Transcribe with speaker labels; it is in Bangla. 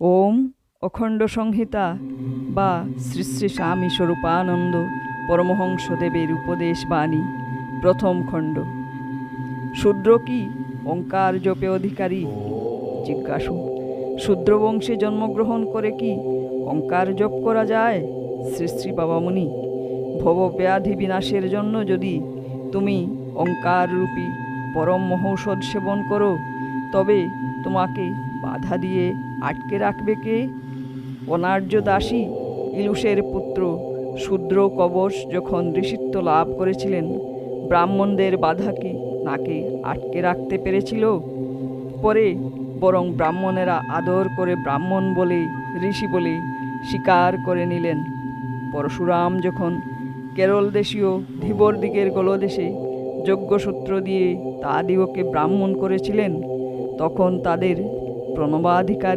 Speaker 1: ওম অখণ্ড সংহিতা বা শ্রী শ্রী স্বামী স্বরূপানন্দ পরমহংসদেবের উপদেশ বাণী, প্রথম খণ্ড। শূদ্র কি? ওঙ্কার জপে অধিকারী। জিজ্ঞাসু, শূদ্র বংশে জন্মগ্রহণ করে কি ওঙ্কার জপ করা যায়? শ্রী শ্রী বাবামুনি, ভব ব্যাধি বিনাশের জন্য যদি তুমি ওঙ্কার রূপী পরম মহৌষধ সেবন করো, তবে তোমাকে বাধা দিয়ে আটকে রাখবে কে? অনার্য দাসী ইলুষের পুত্র শূদ্র কবচ যখন ঋষিত্ব লাভ করেছিলেন, ব্রাহ্মণদের বাধা কি নাকে আটকে রাখতে পেরেছিল? পরে বরং ব্রাহ্মণেরা আদর করে ব্রাহ্মণ বলে, ঋষি বলে স্বীকার করে নিলেন। পরশুরাম যখন কেরল দেশীয় ধীবর দিকের গলদেশে যজ্ঞসূত্র দিয়ে তাদিগকে ব্রাহ্মণ করেছিলেন, তখন তাদের প্রণবাধিকার